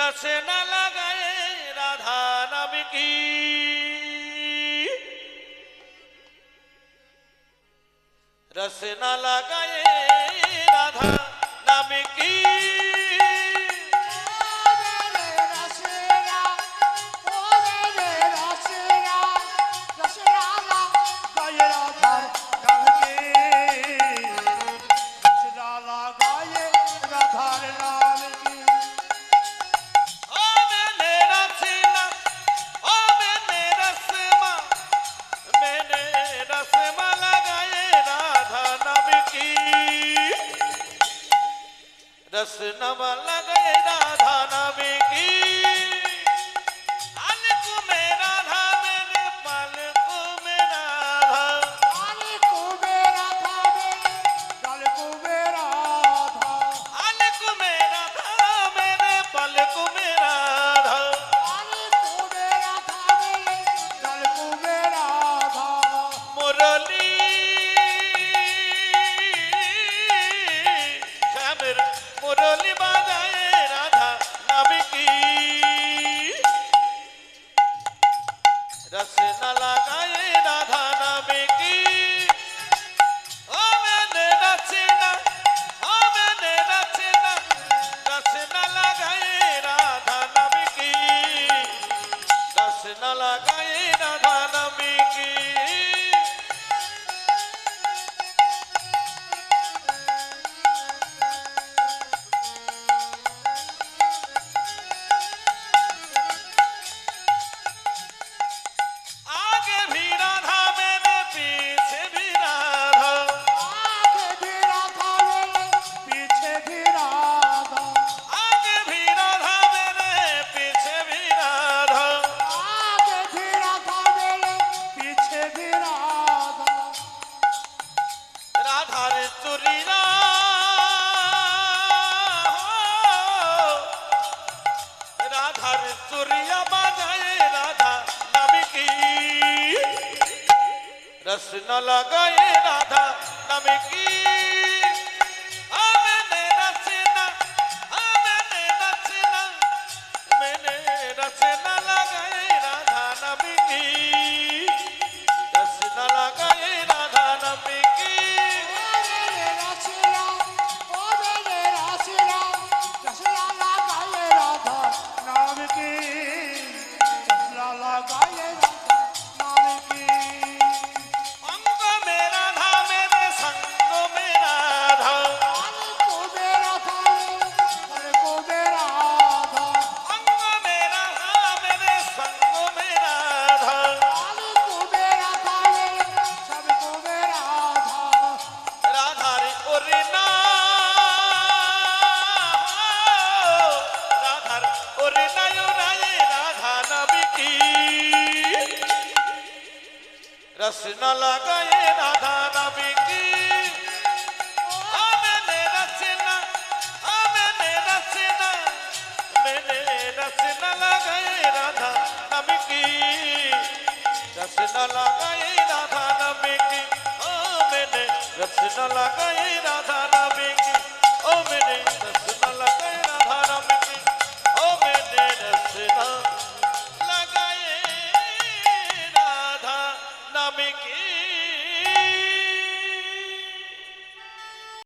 রসে না লাগায় রাধা নাম কি? রসে না লাগায় রাধা নাম কি? रसना वाला কৃষ্ণ লাগাই রাধা নামে কি রস না লাগায় রাধা রাবি কি? মেনে রচনা মেনে রচনা মেনে রচনা লাগায় রাধা রাবি কি? রস না লাগায় রাধা রাবি কি? মেনে রচনা লাগায়